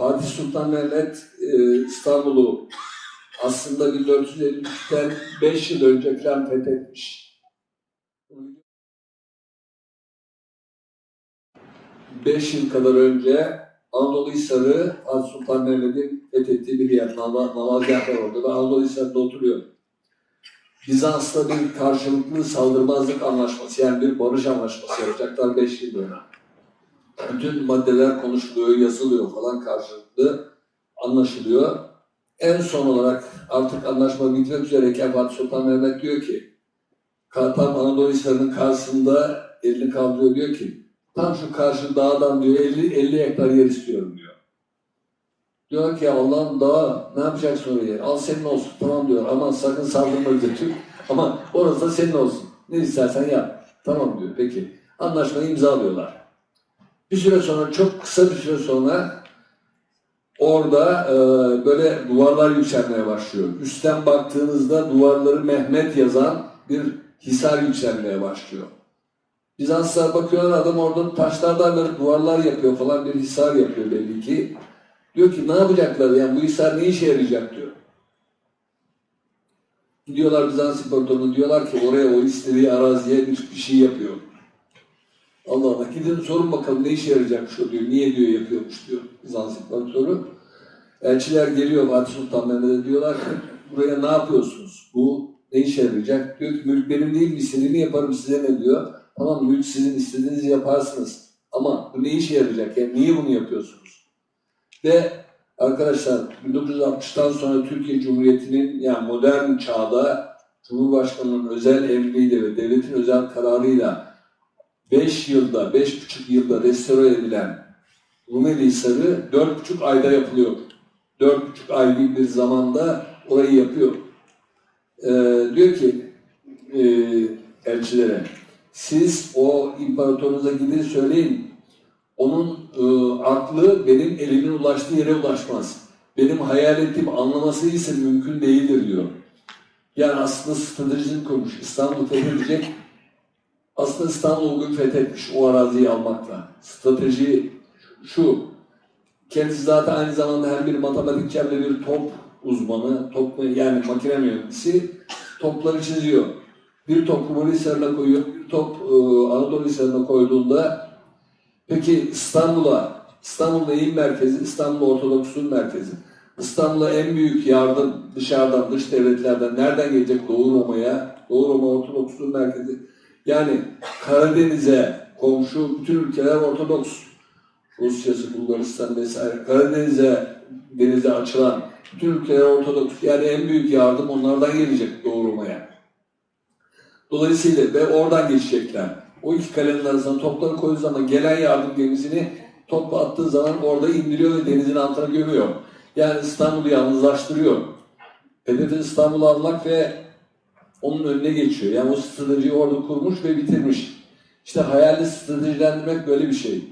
Fatih Sultan Mehmet e, İstanbul'u aslında 1453'ten 5 yıl önce falan fethetmiş. 5 yıl kadar önce Anadolu Hisarı Fatih Sultan Mehmet'in fethettiği bir yer. Var orada ve Anadolu Hisarı'nda oturuyor. Bizans'ta bir karşılıklı saldırmazlık anlaşması yani bir barış anlaşması yapacaklar 5 yıl sonra. Bütün maddeler konuşuluyor, yazılıyor falan karşılıklı anlaşılıyor. En son olarak artık anlaşma bitmek üzereyken Fatih Sultan Mehmet diyor ki tam Anadolu Hisarı'nın karşısında elini kaldırıyor diyor ki tam şu karşı dağdan diyor 50, 50 hektar yer istiyorum diyor. Diyor ki Allah'ım dağa ne yapacaksın oraya? Al senin olsun tamam diyor. Aman sakın saldırma bize Türk. Ama orası da senin olsun. Ne istersen yap. Tamam diyor. Peki. Anlaşmayı imzalıyorlar. Bir süre sonra çok kısa bir süre sonra orada e, böyle duvarlar yükselmeye başlıyor. Üstten baktığınızda duvarları Mehmet yazan bir hisar yükselmeye başlıyor. Bizanslılar bakıyorlar adam orada taşlardan böyle duvarlar yapıyor falan bir hisar yapıyor belli ki. Diyor ki ne yapacaklar yani bu hisar ne işe yarayacak diyor. Gidiyorlar Bizans İmparatorluğu'na diyorlar ki oraya o istediği araziye bir, bir şey yapıyor. Allah Allah gidin sorun bakalım ne işe yarayacak şu diyor. Niye diyor yapıyormuş diyor Bizans İmparatoru. Elçiler geliyor Fatih Sultan Mehmet'e diyorlar ki buraya ne yapıyorsunuz? Bu ne işe yarayacak? Diyor ki mülk benim değil istediğimi yaparım size ne diyor. Tamam mülk sizin istediğinizi yaparsınız. Ama bu ne işe yarayacak? Yani niye bunu yapıyorsunuz? Ve arkadaşlar 1960'tan sonra Türkiye Cumhuriyeti'nin yani modern çağda Cumhurbaşkanı'nın özel emriyle ve devletin özel kararıyla 5 yılda, 5,5 yılda restore edilen Rumeli Hisarı 4,5 ayda yapılıyor. 4,5 ay gibi bir zamanda orayı yapıyor. Ee, diyor ki e, elçilere, siz o imparatorunuza gidin söyleyin, onun e, aklı benim elimin ulaştığı yere ulaşmaz. Benim hayal ettiğim anlaması ise mümkün değildir diyor. Yani aslında stratejisini kurmuş. İstanbul'u fethedecek. Aslında İstanbul'u bugün fethetmiş o araziyi almakla. Strateji şu. Kendisi zaten aynı zamanda hem bir matematikçi hem bir top uzmanı, top yani makine mühendisi topları çiziyor. Bir top Rumeli Hisarı'na koyuyor, bir top e, Anadolu Hisarı'na koyduğunda Peki İstanbul'a, İstanbul neyin merkezi? İstanbul Ortodoksluğun merkezi. İstanbul'a en büyük yardım dışarıdan, dış devletlerden nereden gelecek? Doğu Roma'ya, Doğu Roma Ortodoksluğun merkezi. Yani Karadeniz'e komşu bütün ülkeler Ortodoks. Rusya'sı, Bulgaristan vesaire. Karadeniz'e, denize açılan bütün ülkeler Ortodoks. Yani en büyük yardım onlardan gelecek Doğu Roma'ya. Dolayısıyla ve oradan geçecekler. O iki kalenin arasına topları koyduğu zaman gelen yardım gemisini topla attığı zaman orada indiriyor ve denizin altına gömüyor. Yani İstanbul'u yalnızlaştırıyor. Hedefi İstanbul'u almak ve onun önüne geçiyor. Yani o stratejiyi orada kurmuş ve bitirmiş. İşte hayali stratejilendirmek böyle bir şey.